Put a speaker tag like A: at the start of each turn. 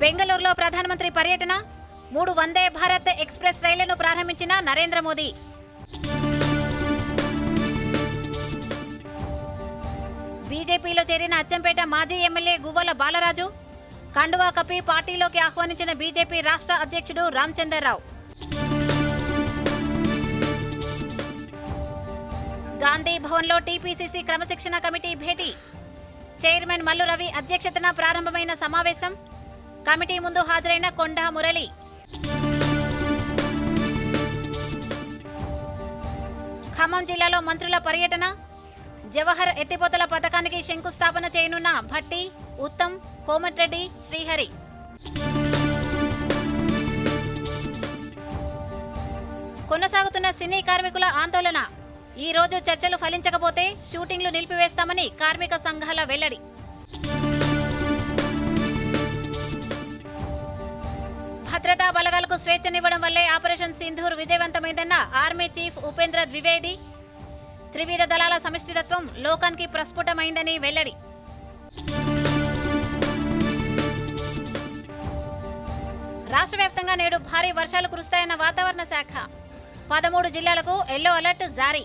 A: బెంగళూరులో ప్రధానమంత్రి పర్యటన. మూడు వందే భారత్ ఎక్స్ప్రెస్ రైళ్ళను ప్రారంభించిన నరేంద్ర మోదీ. బీజేపీలో చేరిన అచ్చంపేట మాజీ ఎమ్మెల్యే గువ్వల బాలరాజు. కండువా కప్పి పార్టీలోకి ఆహ్వానించిన బీజేపీ రాష్ట్ర అధ్యక్షుడు రామచందర్రావు. గాంధీ భవన్లో టీపీసీసీ క్రమశిక్షణ కమిటీ భేటీ. చైర్మన్ మల్లు రవి అధ్యక్షతన ప్రారంభమైన సమావేశం. కమిటీ ముందు హాజరైన కొండా మురళి. ఖమ్మం జిల్లాలో మంత్రుల పర్యటన. జవహర్ ఎత్తిపోతల పథకానికి శంకుస్థాపన చేయనున్న భట్టి ఉత్తమ్ కోమటిరెడ్డి శ్రీహరి. కొనసాగుతున్న సినీ కార్మికుల ఆందోళన. ఈ రోజు చర్చలు ఫలించకపోతే షూటింగ్లు నిలిపివేస్తామని కార్మిక సంఘాల వెల్లడి. భద్రతా బలగాలకు స్వేచ్ఛనివ్వడం వల్లే ఆపరేషన్ సింధూర్ విజయవంతమైందన్న ఆర్మీ చీఫ్ ఉపేంద్ర ద్వివేది. త్రివిధ దళాల సమిష్టితత్వం లోకానికి ప్రస్ఫుటమైందని వెల్లడి. రాష్ట్ర వ్యాప్తంగా నేడు భారీ వర్షాలు కురుస్తాయన్న వాతావరణ శాఖ. పదమూడు జిల్లాలకు ఎల్లో అలర్ట్ జారీ.